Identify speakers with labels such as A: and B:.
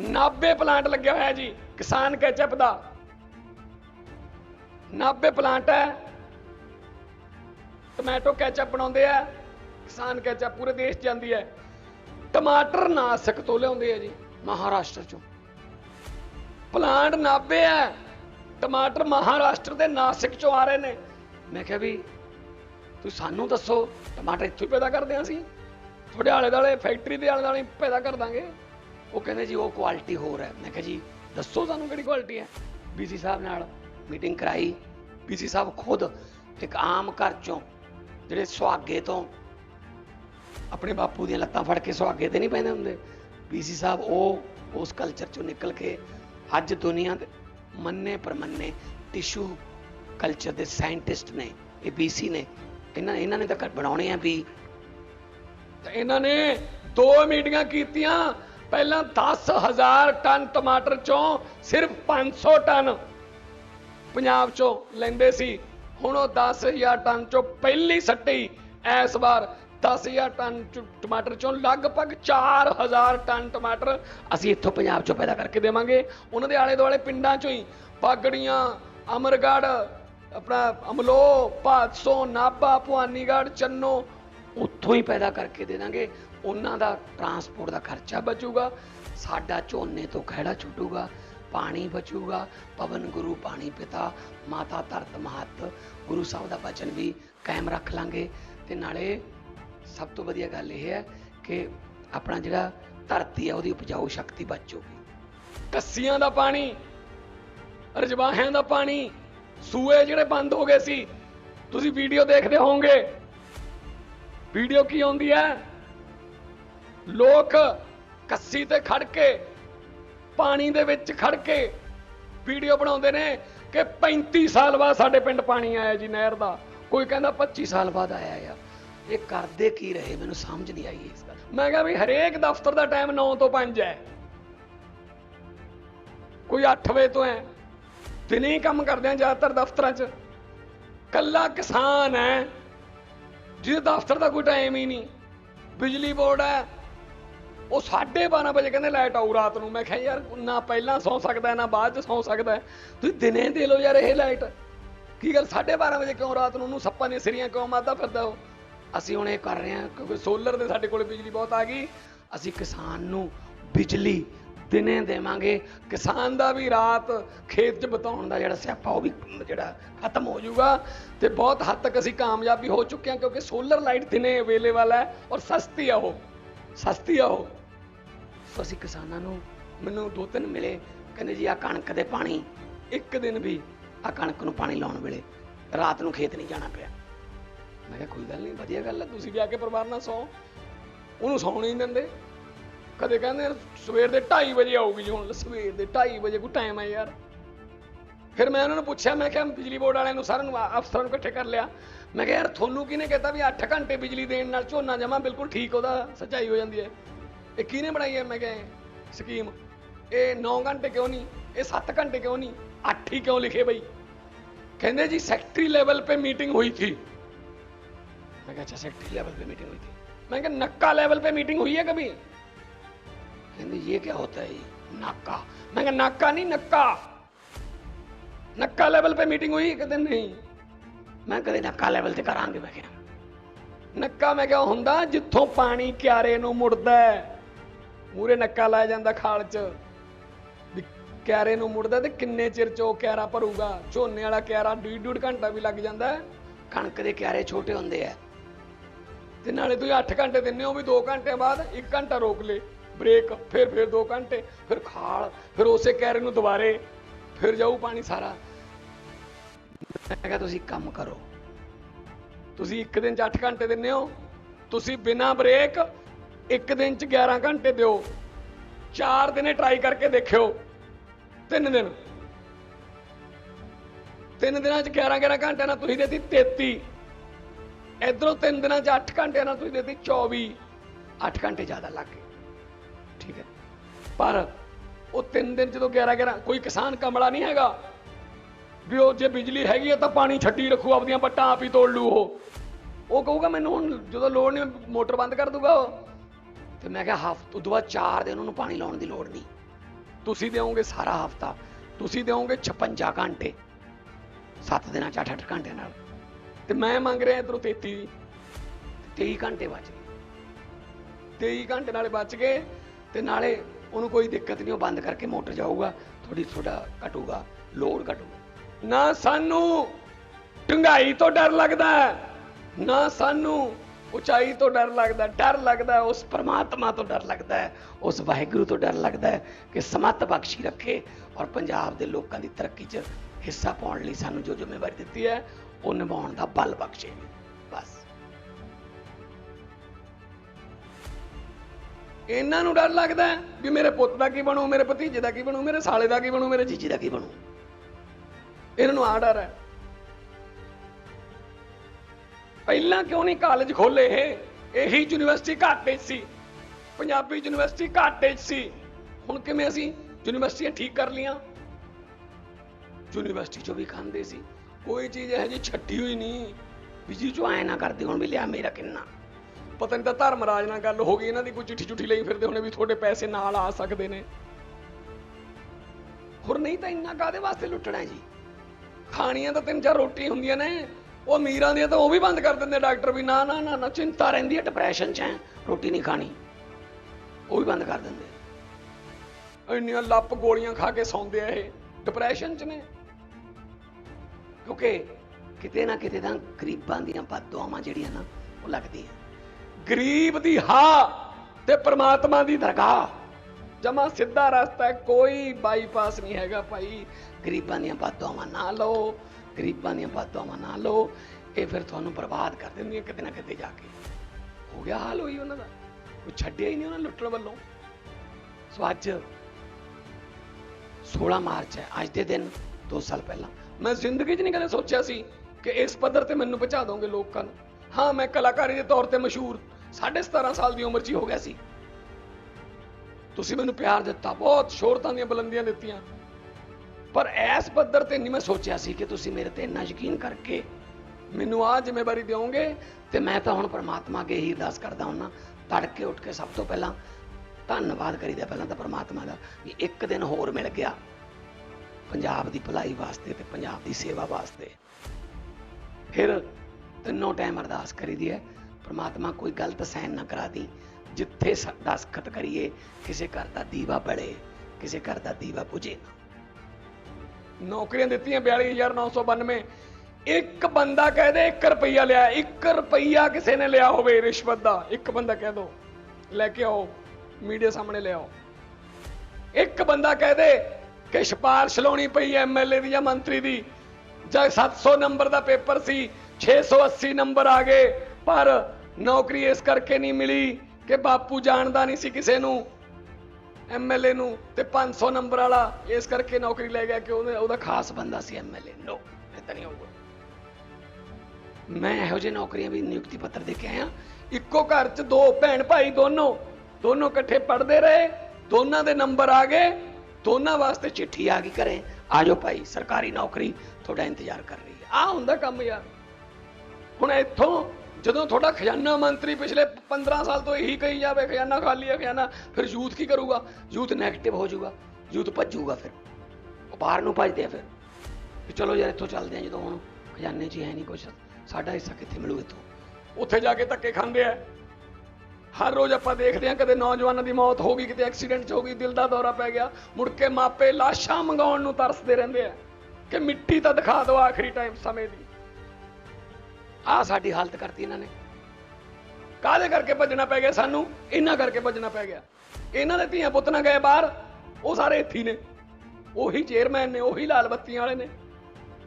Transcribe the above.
A: ਨਾਬੇ plant ਲੱਗਿਆ ਹੋਇਆ ਜੀ, ਕਿਸਾਨ ਕੈਚਅਪ ਦਾ। ਨਾਬੇ ਪਲਾਂਟ ਹੈ। ਟੋਮੈਟੋ ਕੈਚਅਪ ਬਣਾਉਂਦੇ ਆ, ਕਿਸਾਨ ਕੈਚਅਪ ਪੂਰੇ ਦੇਸ਼ ਜਾਂਦੀ ਹੈ। ਟਮਾਟਰ ਨਾਸਕ ਤੋਂ ਲਿਆਉਂਦੇ ਆ ਜੀ, ਮਹਾਰਾਸ਼ਟਰ ਚੋਂ। ਪਲਾਂਟ ਨਾਬੇ ਹੈ ਟਮਾਟਰ ਮਹਾਰਾਸ਼ਟਰ ਦੇ ਨਾਸਿਕ ਚੋਂ ਆ ਰਹੇ ਨੇ। ਮੈਂ ਕਿਹਾ ਵੀ, ਤੁਸੀਂ ਸਾਨੂੰ ਦੱਸੋ, ਟਮਾਟਰ ਇੱਥੋਂ ਹੀ ਪੈਦਾ ਕਰਦੇ ਹਾਂ ਅਸੀਂ। ਤੁਹਾਡੇ ਆਲੇ ਦਾਲੇ ਫੈਕਟਰੀ ਦੇ ਆਲੇ ਦਾਲੇ ਪੈਦਾ ਕਰ ਦਾਂਗੇ। ਉਹ ਕਹਿੰਦੇ ਜੀ, ਉਹ ਕੁਆਲਿਟੀ ਹੋਰ ਹੈ। ਮੈਂ ਕਿਹਾ ਜੀ, ਦੱਸੋ ਸਾਨੂੰ ਕਿਹੜੀ ਕੁਆਲਿਟੀ ਹੈ? ਬੀਸੀ ਸਾਹਿਬ ਨਾਲ ਮੀਟਿੰਗ ਕਰਾਈ। ਬੀਸੀ ਸਾਹਿਬ ਖੁਦ ਇੱਕ ਆਮ ਘਰ ਚੋਂ ਜਿਹੜੇ ਸੁਹਾਗੇ ਤੋਂ ਆਪਣੇ ਬਾਪੂ ਦੀਆਂ ਲੱਤਾਂ ਫੜ ਕੇ ਸੁਹਾਗੇ ਤੇ ਨਹੀਂ ਪੈਂਦੇ ਹੁੰਦੇ। ਬੀਸੀ ਸਾਹਿਬ ਉਹ, ਉਸ ਕਲਚਰ ਚੋਂ ਨਿਕਲ ਕੇ ਅੱਜ ਦੁਨੀਆ ਦੇ ਮੰਨੇ ਪਰਮੰਨੇ ਟਿਸ਼ੂ ਕਲਚਰ ਦੇ ਸਾਇੰਟਿਸਟ ਨੇ, ਇਹ ਬੀਸੀ ਨੇ। ਇਹਨਾਂ ਇਹਨਾਂ ਨੇ ਤਾਂ ਬਣਾਉਣੇ ਆ ਵੀ ਤਾਂ ਇਹਨਾਂ ਨੇ ਦੋ ਮੀਟਿੰਗਾਂ ਕੀਤੀਆਂ। ਪਹਿਲਾਂ 10000 ਟਨ ਟਮਾਟਰ ਚੋਂ ਸਿਰਫ 500 ਟਨ ਪੰਜਾਬ ਚੋਂ ਲੈਂਦੇ ਸੀ। ਹੁਣ ਉਹ 10000 ਟਨ ਚੋਂ ਪਹਿਲੀ ਸੱਟੀ ਇਸ ਵਾਰ 10000 ਟਨ ਚ- ਟਮਾਟਰ ਚੋਂ ਲਗਭਗ 4000 ਟਨ ਟਮਾਟਰ ਅਸੀਂ ਇੱਥੋਂ ਪੰਜਾਬ ਚੋਂ ਪੈਦਾ ਕਰਕੇ ਦੇਵਾਂਗੇ। ਉਹਨਾਂ ਦੇ ਆਲੇ ਦੁਆਲੇ ਪਿੰਡਾਂ ਚੋਂ ਹੀ ਪਾਗੜੀਆਂ ਅਮਰਗੜ੍ਹ, ਆਪਣਾ ਅਮਲੋ ਭਾਦਸੋਂ, ਨਾਭਾ, ਭਵਾਨੀਗੜ੍ਹ, ਚੰਨੋ ਉੱਥੋਂ ਹੀ ਪੈਦਾ ਕਰਕੇ ਦੇ ਦਾਂਗੇ। ਉਹਨਾਂ ਦਾ ਟਰਾਂਸਪੋਰਟ ਦਾ ਖਰਚਾ ਬਚੂਗਾ, ਸਾਡਾ ਝੋਨੇ ਤੋਂ ਖਹਿੜਾ ਛੁੱਟੂਗਾ, ਪਾਣੀ ਬਚੂਗਾ, ਪਵਨ ਗੁਰੂ ਪਾਣੀ ਪਿਤਾ, ਮਾਤਾ ਧਰਤ ਮਹੱਤ, ਗੁਰੂ ਸਾਹਿਬ ਦਾ ਬਚਨ ਵੀ ਕਾਇਮ ਰੱਖ ਲਾਂਗੇ। ਤੇ ਨਾਲੇ ਸਭ ਤੋਂ ਵਧੀਆ ਗੱਲ ਇਹ ਹੈ ਕਿ ਆਪਣਾ ਜਿਹੜਾ ਧਰਤੀ ਹੈ, ਉਹਦੀ ਉਪਜਾਊ ਸ਼ਕਤੀ ਬਚੂਗੀ ਕੱਸੀਆਂ ਦਾ ਪਾਣੀ, ਰਜਵਾਹਿਆਂ ਦਾ ਪਾਣੀ, ਸੂਏ ਜਿਹੜੇ ਬੰਦ ਹੋ ਗਏ ਸੀ, ਤੁਸੀਂ ਵੀਡੀਓ ਦੇਖਦੇ ਹੋਵੋਗੇ। ਵੀਡੀਓ ਕੀ ਆਉਂਦੀ ਹੈ? ਲੋਕ ਕੱਸੀ ਤੇ ਖੜ ਕੇ, ਪਾਣੀ ਦੇ ਵਿੱਚ ਖੜ ਕੇ ਵੀਡੀਓ ਬਣਾਉਂਦੇ ਨੇ ਕਿ 35 ਸਾਲ ਬਾਅਦ ਸਾਡੇ ਪਿੰਡ ਪਾਣੀ ਆਇਆ ਜੀ ਨਹਿਰ ਦਾ। ਕੋਈ ਕਹਿੰਦਾ 25 ਸਾਲ ਬਾਅਦ ਆਇਆ ਆ। ਇਹ ਕਰਦੇ ਕੀ ਰਹੇ? ਮੈਨੂੰ ਸਮਝ ਨਹੀਂ ਆਈ ਇਸ ਗੱਲ। ਮੈਂ ਕਿਹਾ ਵੀ ਹਰੇਕ ਦਫ਼ਤਰ ਦਾ ਟਾਈਮ 9 ਤੋਂ 5 ਹੈ। ਕੋਈ 8 ਵਜੇ ਤੋਂ ਹੈ। ਦਿਨੇ ਕੰਮ ਕਰਦੇ ਆ ਜ਼ਿਆਦਾਤਰ ਦਫ਼ਤਰਾਂ 'ਚ। ਕੱਲਾ ਕਿਸਾਨ ਹੈ। ਜਿਹਦੇ ਦਫ਼ਤਰ ਦਾ ਕੋਈ ਟਾਈਮ ਹੀ ਨਹੀਂ। ਬਿਜਲੀ ਬੋਰਡ ਹੈ। ਉਹ 12:30 ਵਜੇ ਕਹਿੰਦੇ ਲਾਈਟ ਆਊ ਰਾਤ ਨੂੰ। ਮੈਂ ਕਿਹਾ, ਯਾਰ, ਨਾ ਪਹਿਲਾਂ ਸੌ ਸਕਦਾ, ਨਾ ਬਾਅਦ ਚ ਸੌ ਸਕਦਾ। ਤੁਸੀਂ ਦਿਨੇ ਦੇ ਲਓ ਯਾਰ ਇਹ ਲਾਈਟ ਕੀ ਗੱਲ 12:30 ਵਜੇ ਕਿਉਂ ਰਾਤ ਨੂੰ? ਉਹਨੂੰ ਸੱਪਾਂ ਦੀਆਂ ਸਿਰੀਆਂ ਕਿਉਂ ਮਾਰਦਾ ਫਿਰਦਾ ਉਹ? ਅਸੀਂ ਹੁਣ ਇਹ ਕਰ ਰਹੇ ਹਾਂ, ਕਿਉਂਕਿ ਸੋਲਰ ਦੇ ਸਾਡੇ ਕੋਲ ਬਿਜਲੀ ਬਹੁਤ ਆ ਗਈ। ਅਸੀਂ ਕਿਸਾਨ ਨੂੰ ਬਿਜਲੀ ਦਿਨੇ ਦੇਵਾਂਗੇ। ਕਿਸਾਨ ਦਾ ਵੀ ਰਾਤ ਖੇਤ 'ਚ ਬਿਤਾਉਣ ਦਾ ਜਿਹੜਾ ਸਿਆਪਾ, ਉਹ ਵੀ ਜਿਹੜਾ ਖਤਮ ਹੋ ਜਾਊਗਾ। ਤੇ ਬਹੁਤ ਹੱਦ ਤੱਕ ਅਸੀਂ ਕਾਮਯਾਬੀ ਹੋ ਚੁੱਕੇ ਹਾਂ, ਕਿਉਂਕਿ ਸੋਲਰ ਲਾਈਟ ਦਿਨੇ ਅਵੇਲੇਬਲ ਹੈ ਔਰ ਸਸਤੀ ਆ ਉਹ। ਸਸਤੀ ਆ ਉਹ। ਸੋ ਅਸੀਂ ਕਿਸਾਨਾਂ ਨੂੰ ਮੈਨੂੰ ਦੋ ਤਿੰਨ ਮਿਲੇ, ਕਹਿੰਦੇ ਜੀ ਆ ਕਣਕ ਦੇ ਪਾਣੀ, ਇੱਕ ਦਿਨ ਵੀ ਆ ਕਣਕ ਨੂੰ ਪਾਣੀ ਲਾਉਣ ਵੇਲੇ ਰਾਤ ਨੂੰ ਖੇਤ ਨਹੀਂ ਜਾਣਾ ਪਿਆ। ਮੈਂ ਕਿਹਾ ਕੋਈ ਗੱਲ ਨਹੀਂ, ਵਧੀਆ ਗੱਲ ਹੈ ਤੁਸੀਂ ਵੀ ਆ ਕੇ ਪਰਿਵਾਰ ਨਾਲ ਸੌ। ਉਹਨੂੰ ਸੌਣ ਹੀ ਨਹੀਂ ਦਿੰਦੇ। ਕਦੇ ਕਹਿੰਦੇ ਸਵੇਰ ਦੇ 2:30 ਵਜੇ ਆਊਗੀ ਜੀ ਹੁਣ, ਸਵੇਰ ਦੇ 2:30 ਵਜੇ, ਕੋਈ ਟਾਈਮ ਹੈ ਯਾਰ। ਫਿਰ ਮੈਂ ਉਹਨਾਂ ਨੂੰ ਪੁੱਛਿਆ, ਮੈਂ ਕਿਹਾ, ਬਿਜਲੀ ਬੋਰਡ ਵਾਲਿਆਂ ਨੂੰ ਸਾਰਿਆਂ ਨੂੰ ਅਫਸਰਾਂ ਨੂੰ ਇਕੱਠੇ ਕਰ ਲਿਆ। ਮੈਂ ਕਿਹਾ ਯਾਰ ਤੁਹਾਨੂੰ ਕਿਹਨੇ ਕਹਿਤਾ ਵੀ 8 ਘੰਟੇ ਬਿਜਲੀ ਦੇਣ ਨਾਲ ਝੋਨਾ ਜਮਾ ਬਿਲਕੁਲ ਠੀਕ ਉਹਦਾ ਸੱਚਾਈ ਹੋ ਜਾਂਦੀ ਹੈ ਇਹ ਕਿਹਨੇ ਬਣਾਈ ਹੈ ਮੈਂ ਕਿਹਾ ਇਹ ਸਕੀਮ ਇਹ 9 ਘੰਟੇ ਕਿਉਂ ਨਹੀਂ ਇਹ 7 ਘੰਟੇ ਕਿਉਂ ਨਹੀਂ 8 ਹੀ ਕਿਉਂ ਲਿਖੇ ਬਈ ਕਹਿੰਦੇ जी सेक्रेटरी लेवल पे मीटिंग हुई थी मैं कहा अच्छा सेक्रेटरी लेवल पे मीटिंग हुई थी मैं कहा नक्का लेवल पे मीटिंग हुई है कभी कहते ये क्या होता है ये नाका मैं कहा नाका नहीं नक्का नक्का लेवल पे मीटिंग हुई कहते नहीं ਮੈਂ ਕਦੇ ਨੱਕਾ ਲੈਵਲ ਤੇ ਕਰਾਂਗੇ? ਮੈਂ ਕਿਹਾ, ਨੱਕਾ ਮੈਂ ਕਿਹਾ ਹੁੰਦਾ, ਜਿੱਥੋਂ ਪਾਣੀ ਕਿਆਰੇ ਨੂੰ ਮੁੜਦਾ ਹੈ ਮੂਰੇ ਨੱਕਾ ਲਾਇਆ ਜਾਂਦਾ ਖਾਲ 'ਚ। ਕਿਆਰੇ ਨੂੰ ਮੁੜਦਾ ਤੇ ਕਿੰਨੇ ਚਿਰ 'ਚ ਉਹ ਕਿਆਰਾ ਭਰੂਗਾ? ਝੋਨੇ ਵਾਲਾ ਕਿਆਰਾ ਡੂਢ ਡੂਢ ਘੰਟਾ ਵੀ ਲੱਗ ਜਾਂਦਾ ਕਣਕ ਦੇ ਕਿਆਰੇ ਛੋਟੇ ਹੁੰਦੇ ਆ। ਤੇ ਨਾਲੇ ਤੁਸੀਂ 8 ਘੰਟੇ ਦਿੰਦੇ ਹੋ ਵੀ 2 ਘੰਟਿਆਂ ਬਾਅਦ 1 ਘੰਟਾ ਰੋਕ ਲੇ। ਬ੍ਰੇਕ, ਫਿਰ ਫਿਰ 2 ਘੰਟੇ, ਫਿਰ ਖਾਲ, ਫਿਰ ਉਸੇ ਕਿਆਰੇ ਨੂੰ ਦੁਬਾਰੇ, ਫਿਰ ਜਾਊ ਪਾਣੀ ਸਾਰਾ। ਮੈਂ ਕਿਹਾ ਤੁਸੀਂ ਕੰਮ ਕਰੋ। ਤੁਸੀਂ ਇੱਕ ਦਿਨ ਚ 8 ਘੰਟੇ ਦਿੰਦੇ ਹੋ, ਤੁਸੀਂ ਬਿਨਾ ਬ੍ਰੇਕ ਇੱਕ ਦਿਨ ਚ 11 ਘੰਟੇ ਦਿਓ। ਚਾਰ ਦਿਨੇ ਟਰਾਈ ਕਰਕੇ ਦੇਖਿਓ, ਤਿੰਨ ਦਿਨ। ਤਿੰਨ ਦਿਨਾਂ ਚ 11 11 ਘੰਟੇ ਨਾਲ ਤੁਸੀਂ ਦੇਤੀ 33 ਇਧਰੋਂ ਤਿੰਨ ਦਿਨਾਂ ਚ 8 ਘੰਟੇ ਨਾਲ ਤੁਸੀਂ ਦੇਤੀ 24 8 ਘੰਟੇ ਜ਼ਿਆਦਾ ਲੱਗ ਗਏ। ਠੀਕ ਹੈ। ਪਰ ਉਹ ਤਿੰਨ ਦਿਨ ਜਦੋਂ 11 11 ਕੋਈ ਕਿਸਾਨ ਕਮਲਾ ਨਹੀਂ ਹੈਗਾ। ਵੀ ਉਹ ਜੇ ਬਿਜਲੀ ਹੈਗੀ ਹੈ ਤਾਂ ਪਾਣੀ ਛੱਡੀ ਰੱਖੂ, ਆਪਦੀਆਂ ਪੱਟਾਂ ਆਪ ਹੀ ਤੋੜ ਲੂ ਉਹ। ਉਹ ਕਹੂਗਾ ਮੈਨੂੰ ਹੁਣ ਜਦੋਂ ਲੋੜ ਨਹੀਂ, ਮੋਟਰ ਬੰਦ ਕਰ ਦੂਗਾ ਉਹ। ਤੇ ਮੈਂ ਕਿਹਾ, ਹਫ਼ਤੇ ਤੋਂ ਬਾਅਦ 4 ਦਿਨ ਉਹਨੂੰ ਪਾਣੀ ਲਾਉਣ ਦੀ ਲੋੜ ਨਹੀਂ। ਤੁਸੀਂ ਦਿਓਗੇ ਸਾਰਾ ਹਫਤਾ, ਤੁਸੀਂ ਦਿਓਗੇ 56 ਘੰਟੇ। 7 ਦਿਨਾਂ ਚ 8-8 ਘੰਟੇ ਨਾਲ। ਤੇ ਮੈਂ ਮੰਗ ਰਿਹਾ ਇਧਰੋਂ 33 23 ਘੰਟੇ ਬਚ ਗਏ। 23 ਘੰਟੇ ਨਾਲੇ ਬਚ ਗਏ, ਤੇ ਨਾਲੇ ਉਹਨੂੰ ਕੋਈ ਦਿੱਕਤ ਨਹੀਂ, ਉਹ ਬੰਦ ਕਰਕੇ ਮੋਟਰ ਜਾਊਗਾ ਥੋੜੀ ਥੋੜਾ ਘਟੂਗਾ, ਲੋਡ ਘਟੂਗਾ। ਨਾ ਸਾਨੂੰ ਡੰਗਾਈ ਤੋਂ ਡਰ ਲੱਗਦਾ ਨਾ ਸਾਨੂੰ ਉਚਾਈ ਤੋਂ ਡਰ ਲੱਗਦਾ ਡਰ ਲੱਗਦਾ ਉਸ ਪਰਮਾਤਮਾ ਤੋਂ ਡਰ ਲੱਗਦਾ ਉਸ ਵਾਹਿਗੁਰੂ ਤੋਂ ਡਰ ਲੱਗਦਾ ਕਿ ਸਮਤ ਬਖਸ਼ੀ ਰੱਖੇ ਔਰ ਪੰਜਾਬ ਦੇ ਲੋਕਾਂ ਦੀ ਤਰੱਕੀ 'ਚ ਹਿੱਸਾ ਪਾਉਣ ਲਈ ਸਾਨੂੰ ਜੋ ਜ਼ਿੰਮੇਵਾਰੀ ਦਿੱਤੀ ਹੈ, ਉਹ ਨਿਭਾਉਣ ਦਾ ਬਲ ਬਖਸ਼ੇ। ਬਸ। ਇਹਨਾਂ ਨੂੰ ਡਰ ਲੱਗਦਾ ਵੀ ਮੇਰੇ ਪੁੱਤ ਦਾ ਕੀ ਬਣੂ, ਮੇਰੇ ਭਤੀਜੇ ਦਾ ਕੀ ਬਣੂ, ਮੇਰੇ ਸਾਲੇ ਦਾ ਕੀ ਬਣੂ, ਮੇਰੇ ਜੀਜੇ ਦਾ ਕੀ ਬਣੂ। ਇਹਨਾਂ ਨੂੰ ਆ ਡਰ ਹੈ। ਪਹਿਲਾਂ ਕਿਉਂ ਨਹੀਂ ਕਾਲਜ ਖੋਲੇ ਇਹ? ਇਹੀ ਯੂਨੀਵਰਸਿਟੀ ਘਾਟੇ ਸੀ। ਪੰਜਾਬੀ ਯੂਨੀਵਰਸਿਟੀ ਘਾਟੇ ਸੀ। ਹੁਣ ਕਿਵੇਂ ਅਸੀਂ ਯੂਨੀਵਰਸਿਟੀਆਂ ਠੀਕ ਕਰ ਲੀਆਂ ਯੂਨੀਵਰਸਿਟੀ 'ਚੋਂ ਵੀ ਖਾਂਦੇ ਸੀ। ਕੋਈ ਚੀਜ਼ ਇਹੋ ਜਿਹੀ ਛੱਡੀ ਹੋਈ ਨਹੀਂ। ਵੀ ਜੀ ਚੋਂ ਐ ਨਾ ਕਰਦੇ ਹੁਣ ਵੀ ਲਿਆ ਮੇਰਾ ਕਿੰਨਾ। ਪਤਾ ਨਹੀਂ ਤਾਂ ਧਰਮਰਾਜ ਨਾਲ ਗੱਲ ਹੋ ਗਈ, ਇਹਨਾਂ ਦੀ ਕੋਈ ਚਿੱਠੀ ਚੁੱਠੀ ਲਈ ਫਿਰਦੇ ਹੋਣੇ ਵੀ ਤੁਹਾਡੇ ਪੈਸੇ ਨਾਲ ਆ ਸਕਦੇ ਨੇ। ਹੋਰ ਨਹੀਂ ਤਾਂ ਇੰਨਾ ਕਾਦੇ ਵਾਸਤੇ ਲੁੱਟਣਾ ਜੀ? ਖਾਣੀਆਂ ਤਾਂ ਤਿੰਨ ਚਾਰ ਰੋਟੀ ਹੁੰਦੀਆਂ ਨੇ। ਉਹ ਅਮੀਰਾਂ ਦੀਆਂ ਤਾਂ ਉਹ ਵੀ ਬੰਦ ਕਰ ਦਿੰਦੇ ਡਾਕਟਰ ਵੀ। ਨਾ ਨਾ ਨਾ ਨਾ, ਚਿੰਤਾ ਰਹਿੰਦੀ ਹੈ ਡਿਪਰੈਸ਼ਨ 'ਚ ਹੈ। ਰੋਟੀ ਨਹੀਂ ਖਾਣੀ। ਉਹ ਵੀ ਬੰਦ ਕਰ ਦਿੰਦੇ। ਇੰਨੀਆਂ ਲੱਪ ਗੋਲੀਆਂ ਖਾ ਕੇ ਸੌਂਦੇ ਆ ਇਹ। ਡਿਪਰੈਸ਼ਨ 'ਚ ਨੇ। ਕਿਉਂਕਿ ਕਿਤੇ ਨਾ ਕਿਤੇ ਤਾਂ ਗਰੀਬਾਂ ਦੀਆਂ ਬਦਦੁਆਵਾਂ ਜਿਹੜੀਆਂ ਨਾ, ਉਹ ਲੱਗਦੀਆਂ। ਗਰੀਬ ਦੀ ਹਾ ਤੇ ਪ੍ਰਮਾਤਮਾ ਦੀ ਦਰਗਾਹ। ਜਮਾ ਸਿੱਧਾ ਰਸਤਾ ਹੈ, ਕੋਈ ਬਾਈਪਾਸ ਨਹੀਂ ਹੈਗਾ ਭਾਈ। ਗਰੀਬਾਂ ਦੀਆਂ ਬਦਦੁਆਵਾਂ ਨਾ ਲਓ, ਗਰੀਬਾਂ ਦੀਆਂ ਬਦਦੁਆਵਾਂ ਨਾ ਲਓ। ਇਹ ਫਿਰ ਤੁਹਾਨੂੰ ਬਰਬਾਦ ਕਰ ਦਿੰਦੀਆਂ ਕਿਤੇ ਨਾ ਕਿਤੇ ਜਾ ਕੇ। ਹੋ ਗਿਆ ਹਾਲ ਹੋਈ ਉਹਨਾਂ ਦਾ। ਕੋਈ ਛੱਡਿਆ ਹੀ ਨਹੀਂ ਉਹਨਾਂ ਲੁੱਟਣ ਵੱਲੋਂ। ਸੋ ਅੱਜ 16 ਮਾਰਚ ਹੈ, ਅੱਜ ਦੇ ਦਿਨ 2 ਸਾਲ ਪਹਿਲਾਂ। ਮੈਂ ਜ਼ਿੰਦਗੀ 'ਚ ਨਹੀਂ ਕਦੇ ਸੋਚਿਆ ਸੀ ਕਿ ਇਸ ਪੱਧਰ ਤੇ ਮੈਨੂੰ ਪਹੁੰਚਾ ਦੋਗੇ ਲੋਕਾਂ ਨੂੰ। ਹਾਂ, ਮੈਂ ਕਲਾਕਾਰੀ ਦੇ ਤੌਰ ਤੇ ਮਸ਼ਹੂਰ 17.5 ਸਾਲ ਦੀ ਉਮਰ 'ਚ ਹੀ ਹੋ ਗਿਆ ਸੀ। ਤੁਸੀਂ ਮੈਨੂੰ ਪਿਆਰ ਦਿੱਤਾ, ਬਹੁਤ ਸ਼ੋਹਰਤਾਂ ਦੀਆਂ ਬੁਲੰਦੀਆਂ ਦਿੱਤੀਆਂ। ਪਰ ਐਸ ਪੱਧਰ ਤੇ ਨਹੀਂ ਮੈਂ ਸੋਚਿਆ ਸੀ ਕਿ ਤੁਸੀਂ ਮੇਰੇ ਤੇ ਇੰਨਾ ਯਕੀਨ ਕਰਕੇ ਮੈਨੂੰ ਆਹ ਜ਼ਿੰਮੇਵਾਰੀ ਦਿਓਗੇ, ਤੇ ਮੈਂ ਤਾਂ ਹੁਣ ਪ੍ਰਮਾਤਮਾ ਅੱਗੇ ਹੀ ਅਰਦਾਸ ਕਰਦਾ ਹੁੰਨਾ, ਤੜਕੇ ਉੱਠ ਕੇ ਸਭ ਤੋਂ ਪਹਿਲਾਂ ਧੰਨਵਾਦ ਕਰੀਦਾ ਪਹਿਲਾਂ ਤਾਂ ਪ੍ਰਮਾਤਮਾ ਦਾ, ਵੀ ਇੱਕ ਦਿਨ ਹੋਰ ਮਿਲ ਗਿਆ ਪੰਜਾਬ ਦੀ ਭਲਾਈ ਵਾਸਤੇ ਤੇ ਪੰਜਾਬ ਦੀ ਸੇਵਾ ਵਾਸਤੇ। ਫਿਰ ਤਿੰਨੋਂ ਟਾਈਮ ਅਰਦਾਸ ਕਰੀਦੀ ਹੈ, ਪ੍ਰਮਾਤਮਾ ਕੋਈ ਗਲਤ ਸਹਿਨ ਨਾ ਕਰਾ ਦੀ ਜਿੱਥੇ ਸ- ਦਸਖਤ ਕਰੀਏ, ਕਿਸੇ ਘਰ ਦਾ ਦੀਵਾ ਬੜੇ, ਕਿਸੇ ਘਰ ਦਾ ਦੀਵਾ ਬੁਝੇ ਨਾ ਨੌਕਰੀਆਂ ਦਿੱਤੀਆਂ 42992 ਇੱਕ ਬੰਦਾ ਕਹਿ ਦੇ 1 ਰੁਪਈਆ ਲਿਆ 1 ਰੁਪਈਆ ਕਿਸੇ ਨੇ ਲਿਆ ਹੋਵੇ ਰਿਸ਼ਵਤ ਦਾ, ਇੱਕ ਬੰਦਾ ਕਹਿ ਦੋ, ਲੈ ਕੇ ਆਓ, ਮੀਡੀਆ ਸਾਹਮਣੇ ਲਿਆਓ ਇੱਕ ਬੰਦਾ ਕਹਿ ਦੇ ਕਿ ਸਿਫਾਰਿਸ਼ ਲਾਉਣੀ ਪਈ ਐਮਐਲਏ ਦੀ ਜਾਂ ਮੰਤਰੀ ਦੀ, ਜਾਂ 700 ਨੰਬਰ ਦਾ ਪੇਪਰ ਸੀ 680 ਨੰਬਰ ਆ ਗਏ, ਪਰ ਨੌਕਰੀ ਇਸ ਕਰਕੇ ਨਹੀਂ ਮਿਲੀ ਕਿ ਬਾਪੂ ਜਾਣਦਾ ਨਹੀਂ ਸੀ ਕਿਸੇ ਨੂੰ ਐਮਐਲਏ ਨੂੰ, ਤੇ 500 ਨੰਬਰ ਵਾਲਾ ਇਸ ਕਰਕੇ ਨੌਕਰੀ ਲੈ ਗਿਆ ਕਿ ਉਹਦਾ ਖਾਸ ਬੰਦਾ ਸੀ ਐਮਐਲਏ ਨੋ ਇਦਾਂ ਨਹੀਂ ਹੋਊਗਾ। ਮੈਂ ਇਹੋ ਜਿਹੇ ਨੌਕਰੀਆਂ ਵੀ ਨਿਯੁਕਤੀ ਪੱਤਰ ਦੇ ਕੇ ਆਇਆ। ਇੱਕੋ ਘਰ 'ਚ ਦੋ ਭੈਣ ਭਾਈ ਦੋਨੋਂ ਦੋਨੋਂ ਇਕੱਠੇ ਪੜ੍ਹਦੇ ਰਹੇ, ਦੋਨਾਂ ਦੇ ਨੰਬਰ ਆ ਗਏ, ਦੋਨਾਂ ਵਾਸਤੇ ਚਿੱਠੀ ਆ ਗਈ ਘਰੇ। ਆਜੋ ਭਾਈ, ਸਰਕਾਰੀ ਨੌਕਰੀ, ਤੁਹਾਡਾ ਇੰਤਜ਼ਾਰ ਕਰ ਰਹੀ ਹੈ। ਆ ਹੁੰਦਾ ਕੰਮ ਯਾਰ। ਹੁਣ ਇੱਥੋਂ ਜਦੋਂ ਤੁਹਾਡਾ ਖਜ਼ਾਨਾ ਮੰਤਰੀ ਪਿਛਲੇ 15 ਸਾਲ ਤੋਂ ਇਹੀ ਕਹੀ ਜਾਵੇ, ਖਜ਼ਾਨਾ ਖਾਲੀ ਹੈ, ਖਜ਼ਾਨਾ, ਫਿਰ ਯੂਥ ਕੀ ਕਰੂਗਾ? ਯੂਥ 네ਗੇਟਿਵ ਹੋ ਜਾਊਗਾ, ਯੂਥ ਭੱਜੂਗਾ ਫਿਰ। ਉਹ ਬਾਹਰ ਨੂੰ ਭੱਜਦੇ ਆ ਫਿਰ। ਵੀ ਚਲੋ ਯਾਰ, ਇੱਥੋਂ ਚੱਲਦੇ ਆ, ਜਦੋਂ ਹੁਣ ਖਜ਼ਾਨੇ 'ਚ ਹੀ ਹੈ ਨਹੀਂ ਕੁਛ, ਸਾਡਾ ਹਿੱਸਾ ਕਿੱਥੇ ਮਿਲੂ ਇੱਥੋਂ? ਉੱਥੇ ਜਾ ਕੇ ਧੱਕੇ ਖਾਂਦੇ ਆ। ਹਰ ਰੋਜ਼ ਆਪਾਂ ਦੇਖਦੇ ਆ, ਕਦੇ ਨੌਜਵਾਨਾਂ ਦੀ ਮੌਤ ਹੋ ਗਈ, ਕਿਤੇ ਐਕਸੀਡੈਂਟ 'ਚ ਹੋ ਗਈ, ਦਿਲ ਦਾ ਦੌਰਾ ਪੈ ਗਿਆ, ਮੁੜ ਕੇ ਮਾਪੇ ਲਾਸ਼ਾਂ ਮੰਗਾਉਣ ਨੂੰ ਤਰਸਦੇ ਰਹਿੰਦੇ ਆ। ਕਿ ਮਿੱਟੀ ਤਾਂ ਦਿਖਾ ਦਿਓ ਆਖਰੀ ਟਾਈਮ ਸਮੇਂ ਦੀ। ਆ ਸਾਡੀ ਹਾਲਤ ਕਰਤੀ ਇਹਨਾਂ ਨੇ। ਕਾਹਦੇ ਕਰਕੇ ਭੱਜਣਾ ਪੈ ਗਿਆ ਸਾਨੂੰ? ਇਹਨਾਂ ਕਰਕੇ ਭੱਜਣਾ ਪੈ ਗਿਆ। ਇਹਨਾਂ ਦੇ ਧੀਆਂ ਪੁੱਤ ਨਾ ਗਏ ਬਾਹਰ, ਉਹ ਸਾਰੇ ਇੱਥੇ ਨੇ। ਉਹੀ ਚੇਅਰਮੈਨ ਨੇ, ਉਹੀ ਲਾਲ ਬੱਤੀਆਂ ਵਾਲੇ ਨੇ।